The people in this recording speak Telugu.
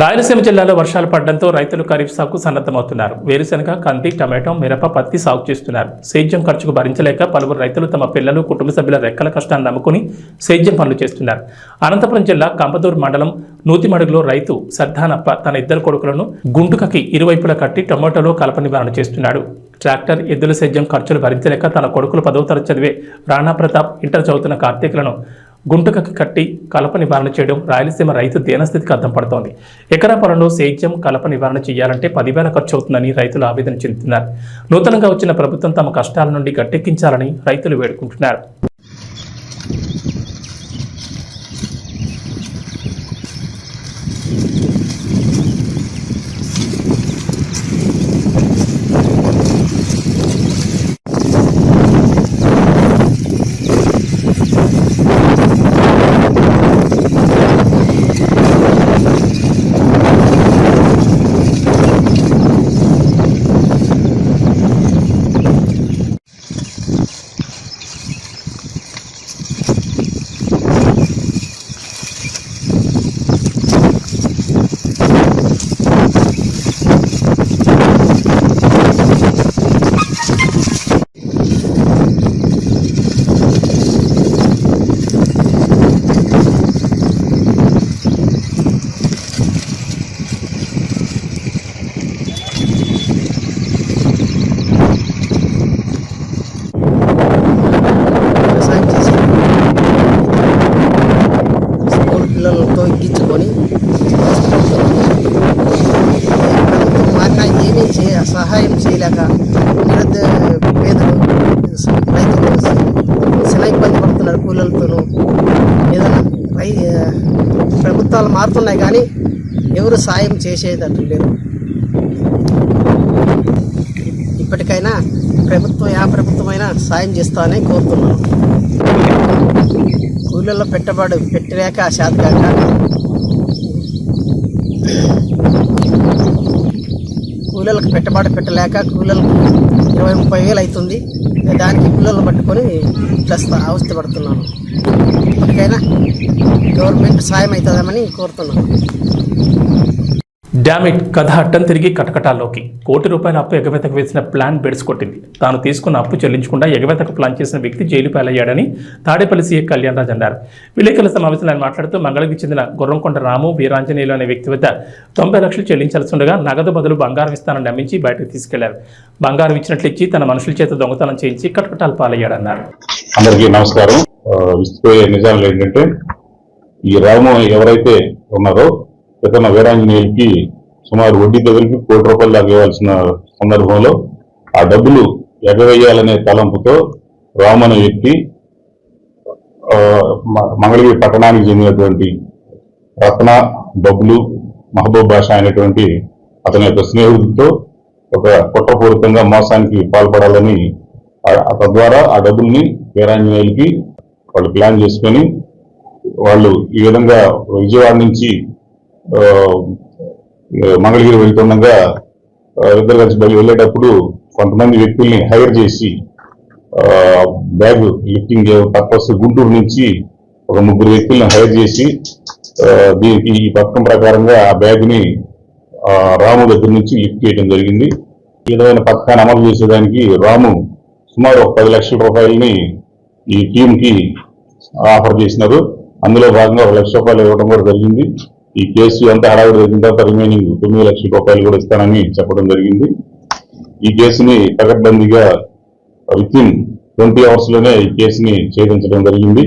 రాయలసీమ జిల్లాలో వర్షాలు పడడంతో రైతులు ఖరీఫ్ సాగుకు సన్నద్ధమవుతున్నారు. వేరుశనగ కంది టమాటో మిరప పత్తి సాగు చేస్తున్నారు. సేద్యం ఖర్చుకు భరించలేక పలువురు రైతులు తమ పిల్లలు కుటుంబ సభ్యుల రెక్కల కష్టాన్ని నమ్ముకుని సేద్యం పనులు చేస్తున్నారు. అనంతపురం జిల్లా కంపదూరు మండలం నూతిమడుగులో రైతు సర్దానప్ప తన ఇద్దరు కొడుకులను గుంటుకకి ఇరువైపులా కట్టి టమాటోలో కలప నివారణ చేస్తున్నాడు. ట్రాక్టర్ ఎద్దుల సేద్యం ఖర్చులు భరించలేక తన కొడుకులు పదవ తరగతి చదివే రాణా ప్రతాప్ ఇంటర్ చదువుతున్న కార్తీకులను గుంటకకి కట్టి కలప నివారణ చేయడం రాయలసీమ రైతు దీనస్థితికి అద్దం పడుతోంది. ఎకరా పొలంలో సేద్యం కలప నివారణ చేయాలంటే పదివేల ఖర్చు అవుతుందని రైతులు ఆవేదన చెందుతున్నారు. నూతనంగా వచ్చిన ప్రభుత్వం తమ కష్టాల నుండి గట్టెక్కించాలని రైతులు వేడుకుంటున్నారు. పిల్లలతో ఎక్కించుకొని ప్రభుత్వం ఏమీ చే సహాయం చేయలేక పేదలు రైతులు చాలా ఇబ్బంది పడుతున్నారు కూలీలతోనూ. ఏదైనా రై ప్రభుత్వాలు మారుతున్నాయి కానీ ఎవరు సాయం చేసేటట్టు లేరు. ఇప్పటికైనా ప్రభుత్వం యా ప్రభుత్వమైనా సాయం చేస్తానని కోరుతున్నాను. ఊళ్ళల్లో పెట్టుబడి పెట్టలేక శాతకాక కూలీలకు పెట్టుబడి పెట్టలేక కూలీలకు ఇరవై ముప్పై వేలు అవుతుంది దానికి కూలీలను పట్టుకొని ప్లస్ అవస్థ పడుతున్నాను. ఇప్పటికైనా గవర్నమెంట్ సాయం అవుతుందామని కోరుతున్నాను. డామిట్ కథ అట్టం తిరిగి కటకటాల్లోకి. కోటి రూపాయల అప్పు ఎగవేతకు వేసిన ప్లాన్ బెడ్స్ కొట్టింది. తాను తీసుకున్న అప్పు చెల్లించకుండా ఎగవేతకు ప్లాన్ చేసిన వ్యక్తి జైలు పాలయ్యాడని తాడేపల్లి సీఏ కళ్యాణ్ రాజ్ అన్నారు. విలేకరుల సమావేశంలో ఆయన మాట్లాడుతూ మంగళగిరికి చెందిన గుర్రంకొండ రాము వీరాంజనేయులు అనే వ్యక్తి వద్ద తొంభై లక్షలు చెల్లించాల్సి ఉండగా నగదు బదులు బంగారం ఇస్తానని నమ్మించి బయటకు తీసుకెళ్ళారు. బంగారం ఇచ్చినట్లు ఇచ్చి తన మనుషుల చేత దొంగతనం చేయించి కటకటాలు పాలయ్యాడన్నారు. అందరికీ నమస్కారం. నిజాలు ఏంటంటే ఈ రాము ఎవరైతే ఉన్నారో ఇతను వీరాంజనేయులకి సుమారు వడ్డీ దగ్గరికి కోటి రూపాయలు దాకా ఇవ్వాల్సిన సందర్భంలో ఆ డబ్బులు ఎగవేయాలనే తలంపుతో రాము అనే వ్యక్తి మంగళగిరి పట్టణానికి చెందినటువంటి రత్న బబ్లు మహబూబ్ బాషా అనేటువంటి అతని యొక్క స్నేహితుడితో ఒక కుట్రపూరితంగా మోసానికి పాల్పడాలని తద్వారా ఆ డబ్బుల్ని వీరాంజనేయులకి వాళ్ళు ప్లాన్ చేసుకొని వాళ్ళు ఈ విధంగా విజయవాడ నుంచి మంగళగిరి వెళ్తుండగా ఇద్దరు కలిసి బయలు వెళ్ళేటప్పుడు కొంతమంది వ్యక్తుల్ని హైర్ చేసి బ్యాగ్ లిఫ్టింగ్ పర్పస్ గుంటూరు నుంచి ఒక ముగ్గురు వ్యక్తులను హైర్ చేసి దీనికి ఈ పథకం ప్రకారంగా ఆ బ్యాగ్ని రాము దగ్గర నుంచి లిఫ్ట్ చేయడం జరిగింది. ఈ విధమైన పథకాన్ని అమలు చేసేదానికి రాము సుమారు ఒక పది లక్షల రూపాయలని ఈ టీంకి ఆఫర్ చేసినారు. అందులో భాగంగా ఒక లక్ష రూపాయలు ఇవ్వడం కూడా జరిగింది. ఈ కేసు అంతా హడావిడి జరిగిన తర్వాత రిమైనింగ్ తొమ్మిది లక్షల రూపాయలు కూడా ఇస్తానని చెప్పడం జరిగింది. ఈ కేసుని పకడ్బందీగా విత్ ఇన్ ట్వంటీ అవర్స్లోనే ఈ కేసుని ఛేదించడం జరిగింది.